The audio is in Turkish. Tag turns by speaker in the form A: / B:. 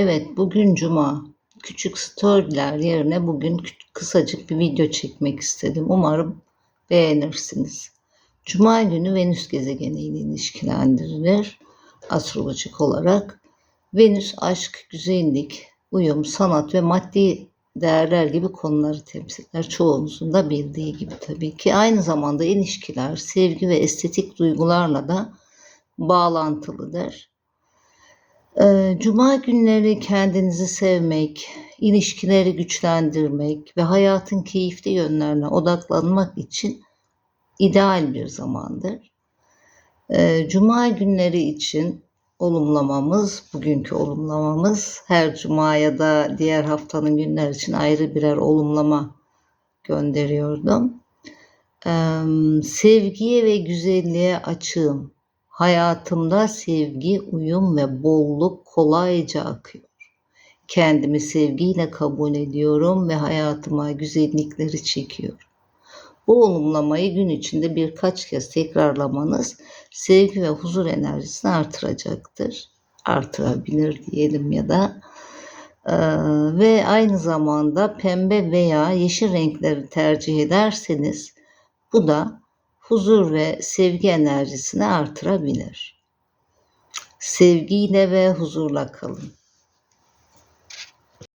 A: Evet, bugün cuma. Küçük storyler yerine bugün kısacık bir video çekmek istedim. Umarım beğenirsiniz. Cuma günü Venüs gezegeniyle ilişkilendirilir astrolojik olarak. Venüs aşk, güzellik, uyum, sanat ve maddi değerler gibi konuları temsil eder. Çoğunuzun da bildiği gibi tabii ki. Aynı zamanda ilişkiler, sevgi ve estetik duygularla da bağlantılıdır. Ee, Cuma günleri kendinizi sevmek, ilişkileri güçlendirmek ve hayatın keyifli yönlerine odaklanmak için ideal bir zamandır. Ee, Cuma günleri için olumlamamız, bugünkü olumlamamız her cuma ya da diğer haftanın günler için ayrı birer olumlama gönderiyordum. Ee, sevgiye ve güzelliğe açığım. Hayatımda sevgi, uyum ve bolluk kolayca akıyor. Kendimi sevgiyle kabul ediyorum ve hayatıma güzellikleri çekiyorum. Bu olumlamayı gün içinde birkaç kez tekrarlamanız sevgi ve huzur enerjisini artıracaktır. Artırabilir diyelim ya da. Ee, ve aynı zamanda pembe veya yeşil renkleri tercih ederseniz bu da huzur ve sevgi enerjisini artırabilir. Sevgiyle ve huzurla kalın.